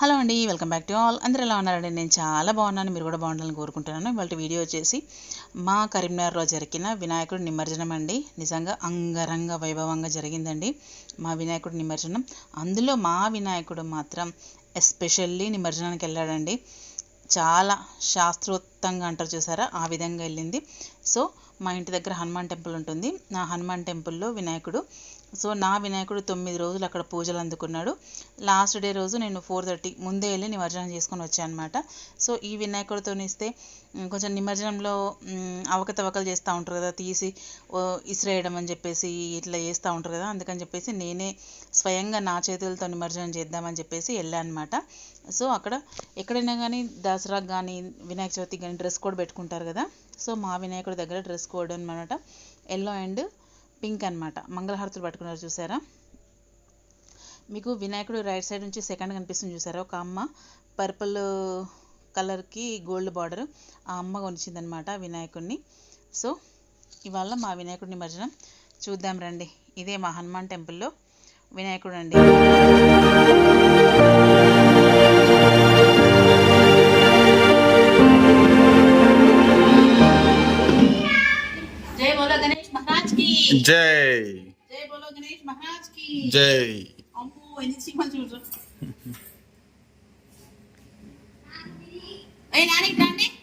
Hello అండి welcome back to all. అందరూ ఎలా ఉన్నారండి? నేను చాలా బాగున్నాను మీరు కూడా బాగుండాలని కోరుకుంటున్నాను. ఇవాళ వీడియో వచ్చేసి మా కరీంనగర్లో జరిగిన వినాయకుడు నిమజ్జనం అండి. నిజంగా అంగరంగ వైభవంగా జరిగిందండి మా వినాయకుడు నిమజ్జనం. అందులో మా వినాయకుడు మాత్రం ఎస్పెషల్లీ నిమజ్జనానికి వెళ్ళాడండి. చాలా శాస్త్రోత్తంగా అంటారు చూసారా? ఆ విధంగా వెళ్ళింది. సో మా ఇంటి దగ్గర హనుమాన్ టెంపుల్ ఉంటుంది. నా హనుమాన్ టెంపుల్లో వినాయకుడు సో నా వినాయకుడు తొమ్మిది రోజులు అక్కడ పూజలు అందుకున్నాడు. లాస్ట్ డే రోజు నేను ఫోర్ థర్టీ ముందే వెళ్ళి నిమజ్జనం చేసుకొని వచ్చాను అనమాట సో ఈ వినాయకుడితో ఇస్తే కొంచెం నిమజ్జనంలో అవకతవకలు చేస్తూ ఉంటారు కదా తీసి ఓ, ఇసిరేయడం అని చెప్పేసి ఇట్లా చేస్తూ ఉంటారు కదా అందుకని చెప్పేసి నేనే స్వయంగా నా చేతులతో నిమజ్జనం చేద్దామని చెప్పేసి వెళ్ళాను అనమాట సో అక్కడ ఎక్కడైనా కానీ దసరాకు కానీ వినాయక చవితికి కానీ డ్రెస్ కోడ్ పెట్టుకుంటారు కదా సో మా వినాయకుడి దగ్గర డ్రెస్ కోడ్ అనమాట ఎల్లో అండ్ పింక్ అనమాట మంగళహారతులు పట్టుకున్నారు చూసారా? మీకు వినాయకుడు రైట్ సైడ్ నుంచి సెకండ్ కనిపిస్తుంది చూసారా? ఒక అమ్మ పర్పుల్ కలర్కి గోల్డ్ బార్డర్ ఆ అమ్మ కొనిచ్చిందనమాట వినాయకుడిని. సో ఇవాళ మా వినాయకుడి నిమజ్జనం చూద్దాం రండి. ఇదే మా హనుమాన్ టెంపుల్లో వినాయకుడు అండి जय। जय बोलो गणेश महाराज की। जय। नानी नानी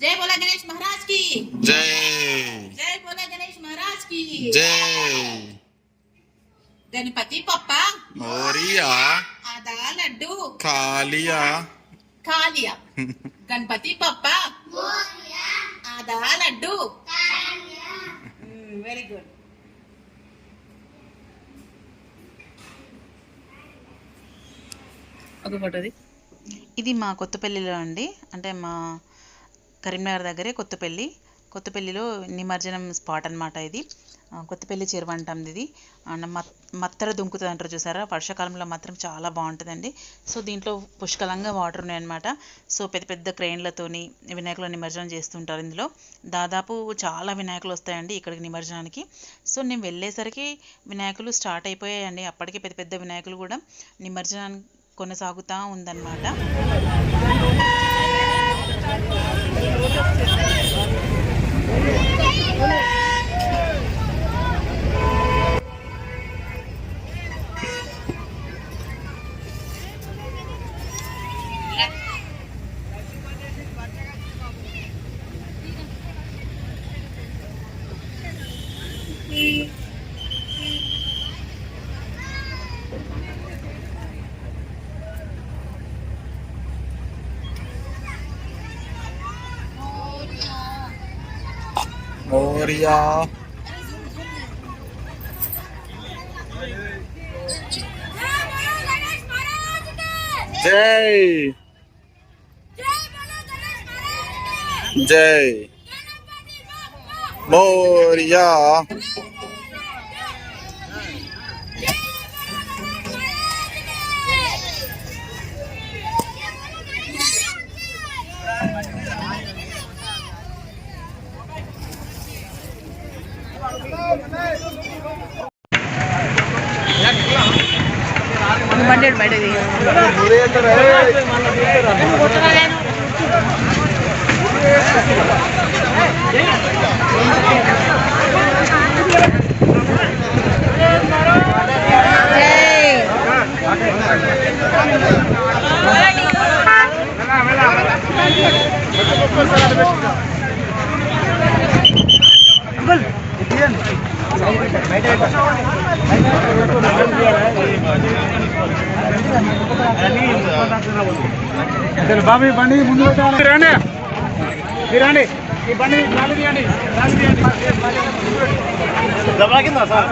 जय बोला गणेश महाराज की। जय। जय बोला गणेश महाराज की। जय। गणपति पप्पा। मोरिया। आधा लड्डू। गणपति पप्पा। आधा लड्डू। वेरी गुड हम्म, ఒక ఇది మా కొత్తపల్లిలో అండి. అంటే మా కరీంనగర్ దగ్గరే కొత్తపల్లి. కొత్తపల్లిలో నిమజ్జనం స్పాట్ అనమాట ఇది. కొత్తపల్లి చెరువు అంటాం ఇది. మత్ మత్తర దుంకుతుంది అంటారు చూసారా? వర్షాకాలంలో మాత్రం చాలా బాగుంటుందండి. సో దీంట్లో పుష్కలంగా వాటర్ ఉన్నాయన్నమాట. సో పెద్ద పెద్ద క్రెయిన్లతోని వినాయకులు నిమజ్జనం చేస్తుంటారు ఇందులో. దాదాపు చాలా వినాయకులు వస్తాయండి ఇక్కడికి నిమజ్జనానికి. సో నేను వెళ్ళేసరికి వినాయకులు స్టార్ట్ అయిపోయాయండి. అప్పటికే పెద్ద పెద్ద వినాయకులు కూడా నిమజ్జనానికి కొనసాగుతూ ఉందన్నమాట. મોરિયા જય જય મોરિયા హండ్రెడ్ జై జై మోరియా బాబు బండి ముందు రండి రండి ఈ బండి నాలుగు తీయండి నాలుగు తీయండి దబాకిందా సార్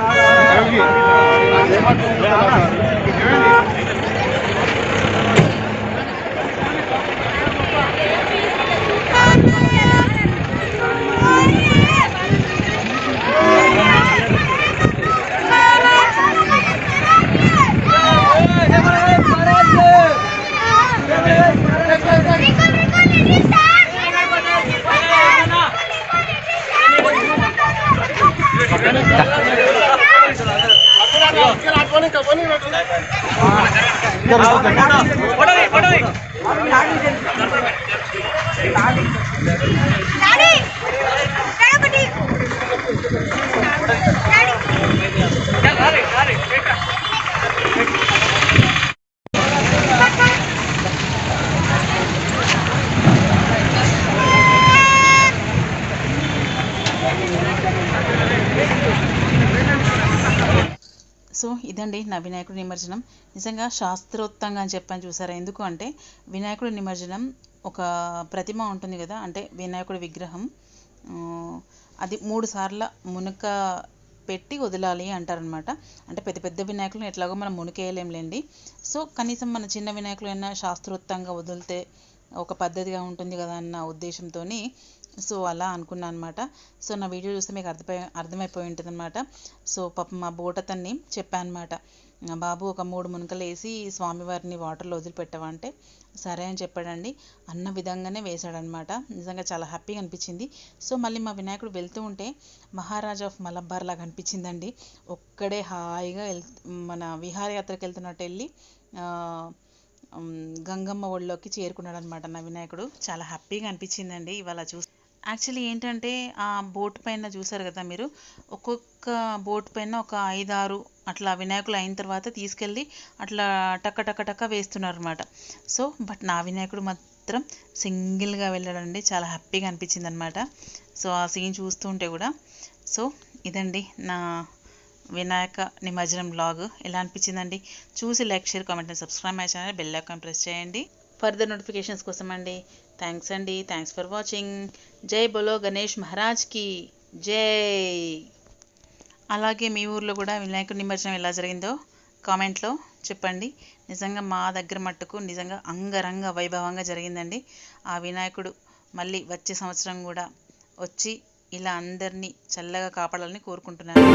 Mr. ఇదండి నా వినాయకుడి నిమజ్జనం. నిజంగా శాస్త్రోత్తంగా అని చెప్పని చూసారా? ఎందుకు అంటే వినాయకుడి నిమజ్జనం ఒక ప్రతిమ ఉంటుంది కదా అంటే వినాయకుడి విగ్రహం. అది మూడు సార్ల మునక పెట్టి వదలాలి అంటారనమాట. అంటే పెద్ద పెద్ద వినాయకులను ఎట్లాగో మనం మునికేయలేంలేండి. సో కనీసం మన చిన్న వినాయకులు అయినా శాస్త్రోత్తంగా వదిలితే ఒక పద్ధతిగా ఉంటుంది కదా అన్న ఉద్దేశంతో సో అలా అనుకున్నాను అనమాట సో నా వీడియో చూస్తే మీకు అర్థమై అర్థమైపోయి ఉంటుంది అనమాట సో పాపం మా బోటతన్ని తన్ని చెప్పానమాట. బాబు ఒక మూడు మునకలు వేసి స్వామివారిని వాటర్లో వదిలిపెట్టవా అంటే? సరే అని చెప్పాడండి. అన్న విధంగానే వేశాడనమాట నిజంగా చాలా హ్యాపీగా అనిపించింది. సో మళ్ళీ మా వినాయకుడు వెళ్తూ ఉంటే మహారాజా ఆఫ్ మలబార్ లాగా అనిపించిందండి. ఒక్కడే హాయిగా వెళ్ మన విహారయాత్రకు వెళ్తున్నట్టు వెళ్ళి గంగమ్మ ఒళ్ళోకి చేరుకున్నాడు అనమాట నా వినాయకుడు. చాలా హ్యాపీగా అనిపించిందండి ఇవాళ చూసి. యాక్చువల్లీ ఏంటంటే ఆ బోట్ పైన చూసారు కదా మీరు? ఒక్కొక్క బోట్ పైన ఒక ఐదారు అట్లా వినాయకులు అయిన తర్వాత తీసుకెళ్ళి అట్లా టక్క టక్క టక్క వేస్తున్నారు అనమాట సో బట్ నా వినాయకుడు మాత్రం సింగిల్గా వెళ్ళాడండి. చాలా హ్యాపీగా అనిపించింది అనమాట సో ఆ సీన్ చూస్తుంటే కూడా. సో ఇదండి నా వినాయక నిమజ్జనం బ్లాగ్ ఎలా అనిపించిందండి? చూసి like share comment subscribe my channel bell icon press చేయండి. ఫర్దర్ నోటిఫికేషన్స్ కోసం అండి థ్యాంక్స్ అండి. థ్యాంక్స్ ఫర్ వాచింగ్ జై బోలో గణేష్ మహారాజ్కి జై. అలాగే మీ ఊర్లో కూడా వినాయకుడి నిమజ్జనం ఎలా జరిగిందో కామెంట్లో చెప్పండి. నిజంగా మా దగ్గర మట్టుకు నిజంగా అంగరంగ వైభవంగా జరిగిందండి. ఆ వినాయకుడు మళ్ళీ వచ్చే సంవత్సరం కూడా వచ్చి ఇలా అందరినీ చల్లగా కాపాడాలని కోరుకుంటున్నాను.